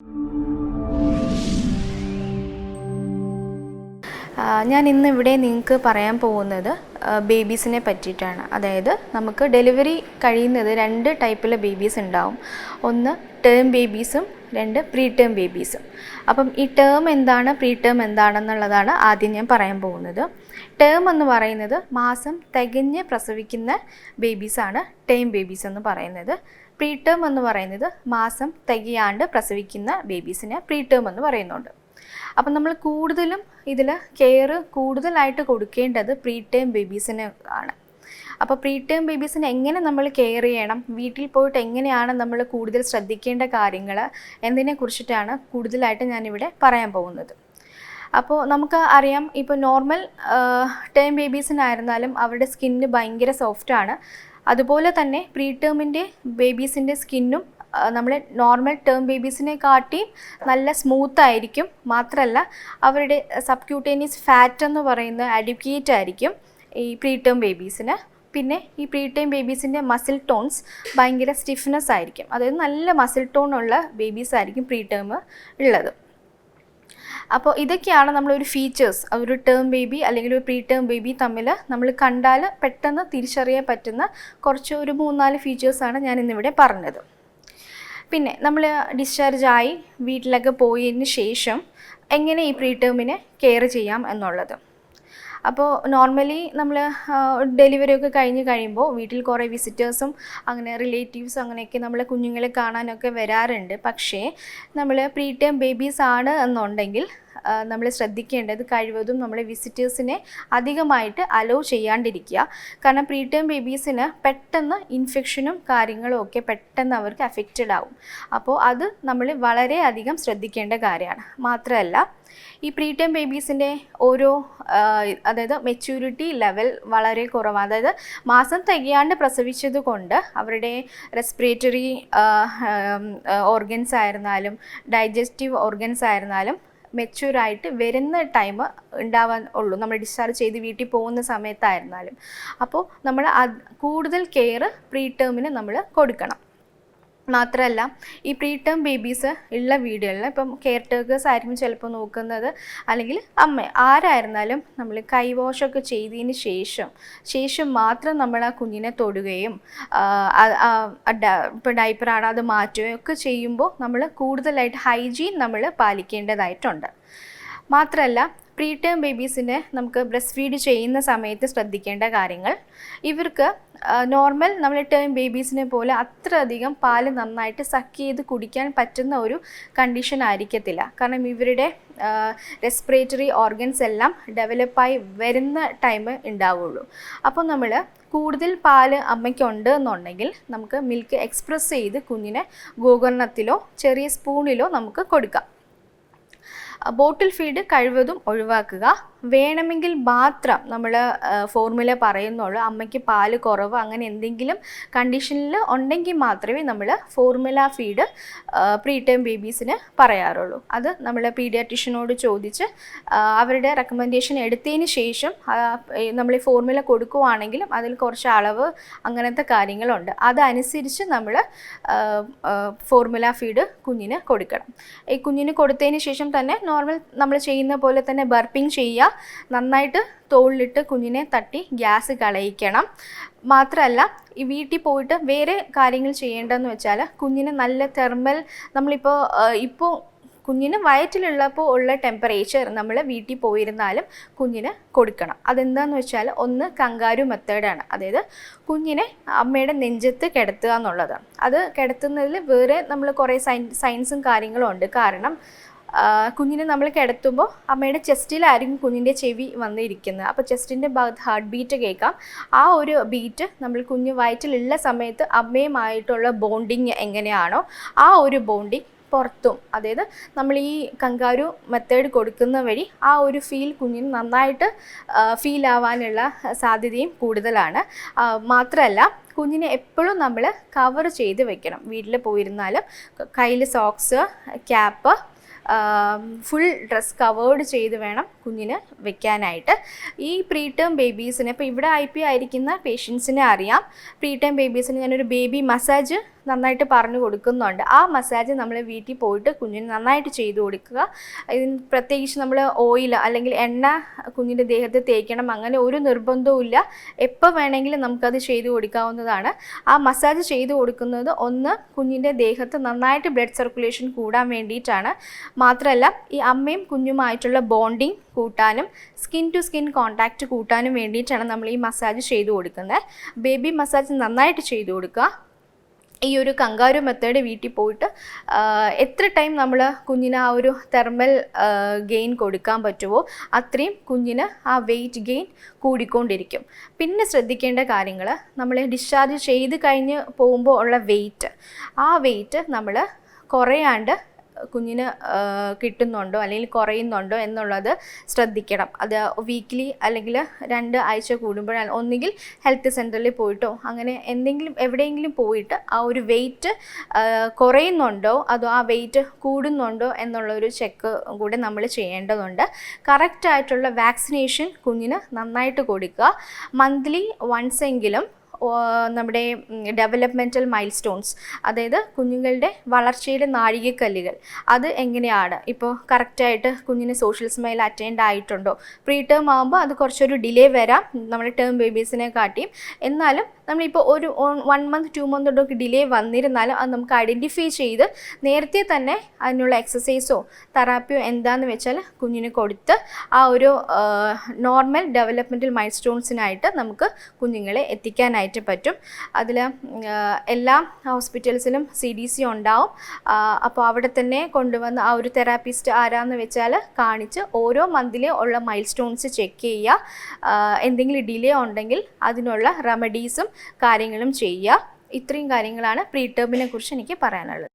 ആ, ഞാൻ ഇന്ന് ഇവിടെ നിങ്ങൾക്ക് പറയാൻ പോകുന്നത് ബേബീസിനെ പറ്റിയിട്ടാണ്. അതായത് നമുക്ക് ഡെലിവറി കഴിയുന്നത് രണ്ട് ടൈപ്പിലെ ബേബീസ് ഉണ്ടാവും. ഒന്ന് ടേം ബേബീസും രണ്ട് പ്രീ ടേം ബേബീസും. അപ്പം ഈ ടേം എന്താണ് പ്രീ ടേം എന്താണെന്നുള്ളതാണ് ആദ്യം ഞാൻ പറയാൻ പോകുന്നത്. ടേം എന്ന് പറയുന്നത് മാസം തികഞ്ഞ് പ്രസവിക്കുന്ന ബേബീസാണ് ടേം ബേബീസ് എന്ന് പറയുന്നത്. പ്രീ ടേം എന്ന് പറയുന്നത് മാസം തികയാണ്ട് പ്രസവിക്കുന്ന ബേബീസിനെ പ്രീ ടേം എന്ന് പറയുന്നുണ്ട്. അപ്പം നമ്മൾ കൂടുതലും ഇതിൽ കെയർ കൂടുതലായിട്ട് കൊടുക്കേണ്ടത് പ്രീ ടൈം ബേബീസിന് ആണ്. അപ്പോൾ പ്രീ ടേം ബേബീസിനെ എങ്ങനെ നമ്മൾ കെയർ ചെയ്യണം? വീട്ടിൽ പോയിട്ട് എങ്ങനെയാണ് നമ്മൾ കൂടുതൽ ശ്രദ്ധിക്കേണ്ട കാര്യങ്ങൾ എന്നതിനെ കുറിച്ചിട്ടാണ് കൂടുതലായിട്ട് ഞാനിവിടെ പറയാൻ പോകുന്നത്. അപ്പോൾ നമുക്ക് അറിയാം ഇപ്പോൾ നോർമൽ ടേം ബേബീസിനായിരുന്നാലും അവരുടെ സ്കിന്ന് ഭയങ്കര സോഫ്റ്റാണ് അതുപോലെ തന്നെ പ്രീ ടേമിന്റെ ബേബീസിന്റെ സ്കിന്നും നമ്മൾ നോർമൽ ടേം ബേബീസിനെ കാട്ടി നല്ല സ്മൂത്ത് ആയിരിക്കും. മാത്രമല്ല അവരുടെ സബ്ക്യൂട്ടേനിയസ് ഫാറ്റ് എന്ന് പറയുന്ന അഡ്യൂക്കേറ്റ് ആയിരിക്കും ഈ പ്രീ ടേം ബേബീസിന് പിന്നെ ഈ പ്രീ ടൈം ബേബീസിന്റെ മസിൽ ടോൺസ് ഭയങ്കര സ്റ്റിഫ്നെസ് ആയിരിക്കും. അതായത് നല്ല മസിൽ ടോൺ ഉള്ള ബേബീസ് ആയിരിക്കും പ്രീ ടേം ഉള്ളത്. അപ്പോൾ ഇതൊക്കെയാണ് നമ്മളൊരു ഫീച്ചേഴ്സ് ഒരു ടേം ബേബി അല്ലെങ്കിൽ ഒരു പ്രീ ടേം ബേബി തമ്മിൽ നമ്മൾ കണ്ടാൽ പെട്ടെന്ന് തിരിച്ചറിയാൻ പറ്റുന്ന കുറച്ച് ഒരു മൂന്നാൽ ഫീച്ചേഴ്സാണ് ഞാൻ ഇന്നിവിടെ പറഞ്ഞത്. പിന്നെ നമ്മൾ ഡിസ്ചാർജ് ആയി വീട്ടിലൊക്കെ പോയതിന് ശേഷം എങ്ങനെ ഈ പ്രീ ടേമിനെ കെയർ ചെയ്യാം എന്നുള്ളത്. അപ്പോൾ നോർമലി നമ്മൾ ഡെലിവറി ഒക്കെ കഴിഞ്ഞ് കഴിയുമ്പോൾ വീട്ടിൽ കുറേ വിസിറ്റേഴ്സും അങ്ങനെ റിലേറ്റീവ്സ് അങ്ങനെയൊക്കെ നമ്മളെ കുഞ്ഞുങ്ങളെ കാണാനൊക്കെ വരാറുണ്ട്. പക്ഷേ നമ്മൾ പ്രീ ടൈം ബേബീസ് ആണ് എന്നുണ്ടെങ്കിൽ നമ്മൾ ശ്രദ്ധിക്കേണ്ടത് കഴിവതും നമ്മളെ വിസിറ്റേഴ്സിനെ അധികമായിട്ട് അലോ ചെയ്യാണ്ടിരിക്കുക. കാരണം പ്രീ ടൈം ബേബീസിന് പെട്ടെന്ന് ഇൻഫെക്ഷനും കാര്യങ്ങളും ഒക്കെ പെട്ടെന്ന് അവർക്ക് അഫക്റ്റഡ് ആവും. അപ്പോൾ അത് നമ്മൾ വളരെയധികം ശ്രദ്ധിക്കേണ്ട കാര്യമാണ്. മാത്രമല്ല ഈ പ്രീ ടൈം ബേബീസിന്റെ ഓരോ അതായത് മെച്യൂരിറ്റി ലെവൽ വളരെ കുറവാണ്. അതായത് മാസം തികയാണ്ട് പ്രസവിച്ചത് കൊണ്ട് അവരുടെ റെസ്പിറേറ്ററി ഓർഗൻസ് ആയിരുന്നാലും ഡൈജസ്റ്റീവ് ഓർഗൻസ് ആയിരുന്നാലും മെച്യൂറായിട്ട് വരുന്ന ടൈം ഉണ്ടാവാൻ ഉള്ളൂ. നമ്മൾ ഡിസ്ചാർജ് ചെയ്ത് വീട്ടിൽ പോകുന്ന സമയത്തായിരുന്നാലും. അപ്പോൾ നമ്മൾ കൂടുതൽ കെയർ പ്രീ ടേമിന് നമ്മൾ കൊടുക്കണം. മാത്രമല്ല ഈ പ്രീ ടേം ബേബീസ് ഉള്ള വീടുകളിൽ ഇപ്പം കെയർ ടേക്കേഴ്സ് ആയിരിക്കും ചിലപ്പോൾ നോക്കുന്നത്. അല്ലെങ്കിൽ അമ്മ ആരായിരുന്നാലും നമ്മൾ കൈവാഷൊക്കെ ചെയ്തതിന് ശേഷം ശേഷം മാത്രം നമ്മൾ ആ കുഞ്ഞിനെ തൊടുകയും ഇപ്പം ഡൈപ്പറാണ് അത് മാറ്റുകയും ഒക്കെ ചെയ്യുമ്പോൾ നമ്മൾ കൂടുതലായിട്ട് ഹൈജീൻ നമ്മൾ പാലിക്കേണ്ടതായിട്ടുണ്ട്. മാത്രമല്ല പ്രീ ടേം ബേബീസിനെ നമുക്ക് ബ്രസ്റ്റ് ഫീഡ് ചെയ്യുന്ന സമയത്ത് ശ്രദ്ധിക്കേണ്ട കാര്യങ്ങൾ. ഇവർക്ക് നോർമൽ നമ്മൾ ടേം ബേബീസിനെ പോലെ അത്രയധികം പാൽ നന്നായിട്ട് സക്ക് ചെയ്ത് കുടിക്കാൻ പറ്റുന്ന ഒരു കണ്ടീഷൻ ആയിരിക്കത്തില്ല. കാരണം ഇവരുടെ റെസ്പിറേറ്ററി ഓർഗൻസ് എല്ലാം ഡെവലപ്പായി വരുന്ന ടൈം ഉണ്ടാവുള്ളൂ. അപ്പോൾ നമ്മൾ കൂടുതൽ പാൽ അമ്മയ്ക്കുണ്ട് എന്നുണ്ടെങ്കിൽ നമുക്ക് മിൽക്ക് എക്സ്പ്രസ് ചെയ്ത് കുഞ്ഞിനെ ഗോകർണത്തിലോ ചെറിയ സ്പൂണിലോ നമുക്ക് കൊടുക്കാം. ബോട്ടിൽ ഫീഡ് കഴിവതും ഒഴിവാക്കുക. വേണമെങ്കിൽ മാത്രം നമ്മൾ ഫോർമുല പറയുന്നുള്ളൂ. അമ്മയ്ക്ക് പാൽ കുറവ് അങ്ങനെ എന്തെങ്കിലും കണ്ടീഷനിൽ ഉണ്ടെങ്കിൽ മാത്രമേ നമ്മൾ ഫോർമുല ഫീഡ് പ്രീ ടൈം ബേബീസിന് പറയാറുള്ളൂ. അത് നമ്മൾ പീഡിയാട്രിഷ്യനോട് ചോദിച്ച് അവരുടെ റെക്കമെൻഡേഷൻ എടുത്തതിന് ശേഷം നമ്മൾ ഈ ഫോർമുല കൊടുക്കുവാണെങ്കിലും അതിൽ കുറച്ച് അളവ് അങ്ങനത്തെ കാര്യങ്ങളുണ്ട്. അതനുസരിച്ച് നമ്മൾ ഫോർമുല ഫീഡ് കുഞ്ഞിന് കൊടുക്കണം. ഈ കുഞ്ഞിന് കൊടുത്തതിന് ശേഷം തന്നെ നോർമൽ നമ്മൾ ചെയ്യുന്ന പോലെ തന്നെ ബർപ്പിംഗ് ചെയ്യുക. നന്നായിട്ട് തോളിലിട്ട് കുഞ്ഞിനെ തട്ടി ഗ്യാസ് കളയിക്കണം മാത്രമല്ല ഈ വീട്ടിൽ പോയിട്ട് വേറെ കാര്യങ്ങൾ ചെയ്യേണ്ടതെന്ന് വെച്ചാൽ കുഞ്ഞിന് നല്ല തെർമൽ നമ്മളിപ്പോൾ ഇപ്പോൾ കുഞ്ഞിന് വയറ്റിലുള്ളപ്പോൾ ഉള്ള ടെമ്പറേച്ചർ നമ്മൾ വീട്ടിൽ പോയിരുന്നാലും കുഞ്ഞിന് കൊടുക്കണം. അതെന്താന്ന് വെച്ചാൽ ഒന്ന് കങ്കാരു മെത്തേഡാണ് അതായത് കുഞ്ഞിനെ അമ്മയുടെ നെഞ്ചത്ത് കിടത്തുക എന്നുള്ളത്. അത് കിടത്തുന്നതിൽ വേറെ നമ്മൾ കുറേ സയൻസും കാര്യങ്ങളും ഉണ്ട്. കാരണം കുഞ്ഞിനെ നമ്മൾ കിടത്തുമ്പോൾ അമ്മയുടെ ചെസ്റ്റിലായിരിക്കും കുഞ്ഞിന്റെ ചെവി വന്നിരിക്കുന്നത്. അപ്പോൾ ചെസ്റ്റിന്റെ ഭാഗത്ത് ഹാർട്ട് ബീറ്റ് കേൾക്കാം. ആ ഒരു ബീറ്റ് നമ്മൾ കുഞ്ഞ് വയറ്റിലുള്ള സമയത്ത് അമ്മയുമായിട്ടുള്ള ബോണ്ടിങ് എങ്ങനെയാണോ ആ ഒരു ബോണ്ടിങ് പുറത്തും. അതായത് നമ്മൾ ഈ കങ്കാരു മെത്തേഡ് കൊടുക്കുന്ന വഴി ആ ഒരു ഫീൽ കുഞ്ഞിന് നന്നായിട്ട് ഫീൽ ആവാനുള്ള സാധ്യതയും കൂടുതലാണ്. മാത്രമല്ല കുഞ്ഞിനെ എപ്പോഴും നമ്മൾ കവർ ചെയ്ത് വെക്കണം. വീട്ടിൽ പോയിരുന്നാലും കയ്യിൽ socks cap full dress covered ചെയ്ത് വേണം കുഞ്ഞിന് വെക്കാനായിട്ട്. ഈ പ്രീ ടേം ബേബീസിന് ഇപ്പോൾ ഇവിടെ ഐ പി ആയിരിക്കുന്ന പേഷ്യൻസിനെ അറിയാം. പ്രീ ടേം ബേബീസിന് ഞാനൊരു ബേബി മസാജ് നന്നായിട്ട് പറഞ്ഞു കൊടുക്കുന്നുണ്ട്. ആ മസാജ് നമ്മൾ വീട്ടിൽ പോയിട്ട് കുഞ്ഞിന് നന്നായിട്ട് ചെയ്തു കൊടുക്കുക. ഇതിന് പ്രത്യേകിച്ച് നമ്മൾ ഓയിൽ അല്ലെങ്കിൽ എണ്ണ കുഞ്ഞിന്റെ ദേഹത്ത് തേക്കണം അങ്ങനെ ഒരു നിർബന്ധവും ഇല്ല. എപ്പോൾ വേണമെങ്കിലും നമുക്കത് ചെയ്തു കൊടുക്കാവുന്നതാണ്. ആ മസാജ് ചെയ്തു കൊടുക്കുന്നത് ഒന്ന് കുഞ്ഞിന്റെ ദേഹത്ത് നന്നായിട്ട് ബ്ലഡ് സർക്കുലേഷൻ കൂടാൻ വേണ്ടിയിട്ടാണ്. മാത്രമല്ല ഈ അമ്മയും കുഞ്ഞുമായിട്ടുള്ള ബോണ്ടിങ് കൂട്ടാനും സ്കിൻ ടു സ്കിൻ കോൺടാക്റ്റ് കൂട്ടാനും വേണ്ടിയിട്ടാണ് നമ്മൾ ഈ മസാജ് ചെയ്തു കൊടുക്കുന്നത്. ബേബി മസാജ് നന്നായിട്ട് ചെയ്തു കൊടുക്കുക. ഈ ഒരു കങ്കാരു മെത്തേഡ് വീട്ടിൽ പോയിട്ട് എത്ര ടൈം നമ്മൾ കുഞ്ഞിന് ആ ഒരു തെർമൽ ഗെയിൻ കൊടുക്കാൻ പറ്റുമോ അത്രയും കുഞ്ഞിന് ആ വെയിറ്റ് ഗെയിൻ കൂടിക്കൊണ്ടിരിക്കും. പിന്നെ ശ്രദ്ധിക്കേണ്ട കാര്യങ്ങൾ നമ്മൾ ഡിസ്ചാർജ് ചെയ്ത് കഴിഞ്ഞ് പോകുമ്പോൾ ഉള്ള വെയിറ്റ് ആ വെയിറ്റ് നമ്മൾ കുറയാണ്ട് കുഞ്ഞിന് കിട്ടുന്നുണ്ടോ അല്ലെങ്കിൽ കുറയുന്നുണ്ടോ എന്നുള്ളത് ശ്രദ്ധിക്കണം. അത് വീക്ക്ലി അല്ലെങ്കിൽ രണ്ട് ആഴ്ച കൂടുമ്പോഴാണ്. ഒന്നുകിൽ ഹെൽത്ത് സെന്ററിൽ പോയിട്ടോ അങ്ങനെ എന്തെങ്കിലും എവിടെയെങ്കിലും പോയിട്ട് ആ ഒരു വെയിറ്റ് കുറയുന്നുണ്ടോ അതോ ആ വെയിറ്റ് കൂടുന്നുണ്ടോ എന്നുള്ളൊരു ചെക്ക് കൂടെ നമ്മൾ ചെയ്യേണ്ടതുണ്ട്. കറക്റ്റായിട്ടുള്ള വാക്സിനേഷൻ കുഞ്ഞിന് നന്നായിട്ട് കൊടുക്കുക. മന്ത്ലി വൺസ് എങ്കിലും നമ്മുടെ ഡെവലപ്മെന്റൽ മൈൽ സ്റ്റോൺസ് അതായത് കുഞ്ഞുങ്ങളുടെ വളർച്ചയുടെ നാഴികക്കല്ലുകൾ അത് എങ്ങനെയാണ്? ഇപ്പോൾ കറക്റ്റായിട്ട് കുഞ്ഞിന് സോഷ്യൽ സ്മൈൽ അറ്റൻഡ് ആയിട്ടുണ്ടോ? പ്രീ ടേം ആകുമ്പോൾ അത് കുറച്ചൊരു ഡിലേ വരാം. നമ്മുടെ ടേം ബേബീസിനെ കാട്ടിയും. എന്നാലും നമ്മളിപ്പോൾ ഒരു വൺ മന്ത് ടു മന്ത് കൊണ്ടൊക്കെ ഡിലേ വന്നിരുന്നാലും അത് നമുക്ക് ഐഡന്റിഫൈ ചെയ്ത് നേരത്തെ തന്നെ അതിനുള്ള എക്സസൈസോ തെറാപ്പിയോ എന്താന്ന് വെച്ചാൽ കുഞ്ഞിന് കൊടുത്ത് ആ ഒരു നോർമൽ ഡെവലപ്മെന്റൽ മൈൽ സ്റ്റോൺസിനായിട്ട് നമുക്ക് കുഞ്ഞുങ്ങളെ എത്തിക്കാനായിട്ട് പറ്റും. അതിൽ എല്ലാ ഹോസ്പിറ്റൽസിലും സി ഡി സി ഉണ്ടാവും. അപ്പോൾ അവിടെ തന്നെ കൊണ്ടുവന്ന് ആ ഒരു തെറാപ്പിസ്റ്റ് ആരാന്ന് വെച്ചാൽ കാണിച്ച് ഓരോ മന്തിലെ ഉള്ള മൈൽ സ്റ്റോൺസ് ചെക്ക് ചെയ്യുക എന്തെങ്കിലും ഡിലേ ഉണ്ടെങ്കിൽ അതിനുള്ള റെമഡീസും കാര്യങ്ങളും ചെയ്യുക. ഇത്രയും കാര്യങ്ങളാണ് പ്രീ ടേമിനെ കുറിച്ച് എനിക്ക് പറയാനുള്ളത്.